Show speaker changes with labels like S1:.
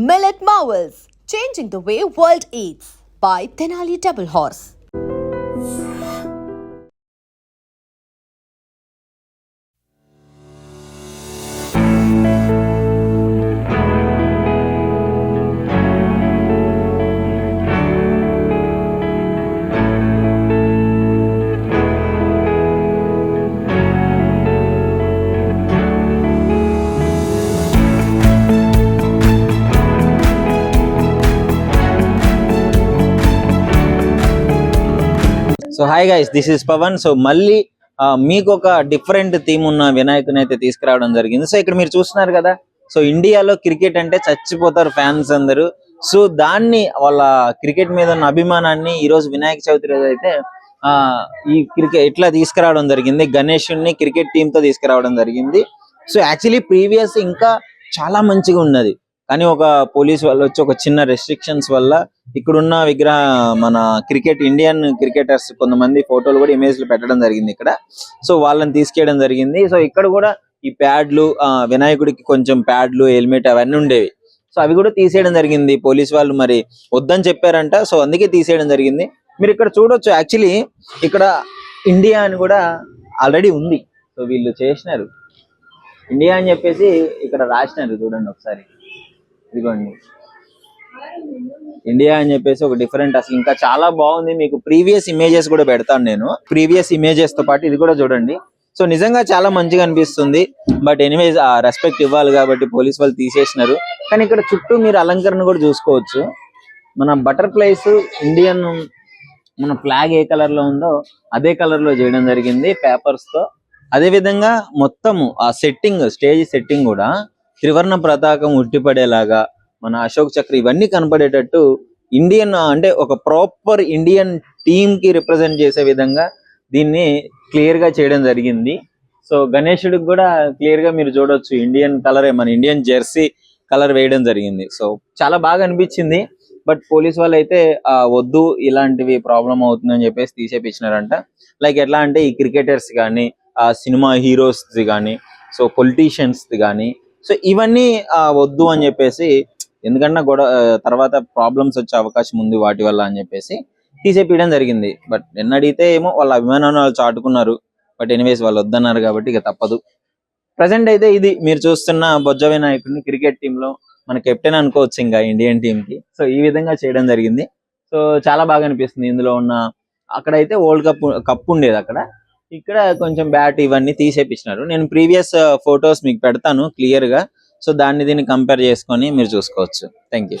S1: Millet Marvels, changing the way world eats by Tenali Double Horse.
S2: So hi guys this is Pavan so మళ్ళీ ఆ, మీకు ఒక different theme ఉన్న వినాయకుని అయితే తీసుకురావడం జరిగింది. సో ఇక్కడ మీరు చూస్తున్నారు కదా సో ఇండియాలో క్రికెట్ అంటే చచ్చిపోతారు ఫ్యాన్స్ అందరూ. సో దాన్ని వాళ్ళ క్రికెట్ మీద ఉన్న అభిమానాన్ని ఈ రోజు వినాయక చవితి రోజు అయితే ఆ ఈ క్రికెట్ ఇట్లా తీసుకురావడం జరిగింది. గణేషుని క్రికెట్ టీమ్తో తీసుకురావడం జరిగింది. సో యాక్చువల్లీ ప్రీవియస్ ఇంకా చాలా మంచిగా ఉన్నది. కానీ ఒక పోలీస్ వాళ్ళు వచ్చి ఒక చిన్న రెస్ట్రిక్షన్స్ వల్ల ఇక్కడున్న విగ్రహ మన క్రికెట్ ఇండియన్ క్రికెటర్స్ కొంతమంది ఫోటోలు కూడా ఇమేజ్లు పెట్టడం జరిగింది ఇక్కడ. సో వాళ్ళని తీసుకెళ్ళడం జరిగింది. సో ఇక్కడ కూడా ఈ ప్యాడ్లు ఆ, వినాయకుడికి కొంచెం ప్యాడ్లు హెల్మెట్ అవన్నీ ఉండేవి. సో అవి కూడా తీసేయడం జరిగింది. పోలీస్ వాళ్ళు మరి వద్దని చెప్పారంట. సో అందుకే తీసేయడం జరిగింది. మీరు ఇక్కడ చూడొచ్చు. యాక్చువల్లీ ఇక్కడ ఇండియా అని కూడా ఆల్రెడీ ఉంది. సో వీళ్ళు చేసినారు. ఇండియా అని చెప్పేసి ఇక్కడ రాసినారు చూడండి ఒకసారి. ఇదిగోండి. ఇండియా అని చెప్పేసి ఒక డిఫరెంట్ అసలు ఇంకా చాలా బాగుంది. మీకు ప్రీవియస్ ఇమేజెస్ కూడా పెడతాను నేను. ప్రీవియస్ ఇమేజెస్తో పాటు ఇది కూడా చూడండి. సో నిజంగా చాలా మంచిగా అనిపిస్తుంది. బట్ ఎనీవేస్ ఆ రెస్పెక్ట్ ఇవ్వాలి కాబట్టి పోలీస్ వాళ్ళు తీసేసినారు. కానీ ఇక్కడ చుట్టూ మీరు అలంకరణ కూడా చూసుకోవచ్చు. మన బటర్ఫ్లైస్ ఇండియన్ మన ఫ్లాగ్ ఏ కలర్లో ఉందో అదే కలర్లో చేయడం జరిగింది పేపర్స్తో. అదే విధంగా మొత్తము ఆ సెట్టింగ్ స్టేజ్ సెట్టింగ్ కూడా త్రివర్ణ పతాకం ఉట్టిపడేలాగా మన అశోక్ చక్ర ఇవన్నీ కనపడేటట్టు ఇండియన్ అంటే ఒక ప్రాపర్ ఇండియన్ టీమ్కి రిప్రజెంట్ చేసే విధంగా దీన్ని క్లియర్గా చేయడం జరిగింది. సో గణేశుడికి కూడా క్లియర్గా మీరు చూడొచ్చు ఇండియన్ కలరే మన ఇండియన్ జెర్సీ కలర్ వేయడం జరిగింది. సో చాలా బాగా అనిపించింది. బట్ పోలీస్ వాళ్ళు అయితే వద్దు ఇలాంటివి ప్రాబ్లం అవుతుందని చెప్పేసి తీసేపించినారంట లైక్ ఎట్లా అంటే ఈ క్రికెటర్స్ కానీ ఆ సినిమా హీరోస్ కానీ సో పొలిటీషియన్స్ కానీ సో ఇవన్నీ వద్దు అని చెప్పేసి ఎందుకంటే గొడవ తర్వాత ప్రాబ్లమ్స్ వచ్చే అవకాశం ఉంది వాటి వల్ల అని చెప్పేసి తీసేపీయడం జరిగింది. బట్ నిన్న అడిగితే ఏమో వాళ్ళ అభిమానాన్ని వాళ్ళు చాటుకున్నారు. బట్ ఎనీవేస్ వాళ్ళు వద్దన్నారు కాబట్టి ఇక తప్పదు. ప్రజెంట్ అయితే ఇది. మీరు చూస్తున్న బొజ్జ వినాయకుడిని క్రికెట్ టీంలో లో మన కెప్టెన్ అనుకోవచ్చు ఇంకా ఇండియన్ టీమ్కి. సో ఈ విధంగా చేయడం జరిగింది. సో చాలా బాగా అనిపిస్తుంది. ఇందులో ఉన్న అక్కడైతే వరల్డ్ కప్ కప్ ఉండేది అక్కడ. ఇక్కడ కొంచెం బ్యాట్ ఇవన్నీ తీసేపించినారు నేను ప్రీవియస్ ఫొటోస్ మీకు పెడతాను క్లియర్గా సో దాన్ని దీన్ని కంపేర్ చేసుకొని మీరు చూసుకోవచ్చు. Thank you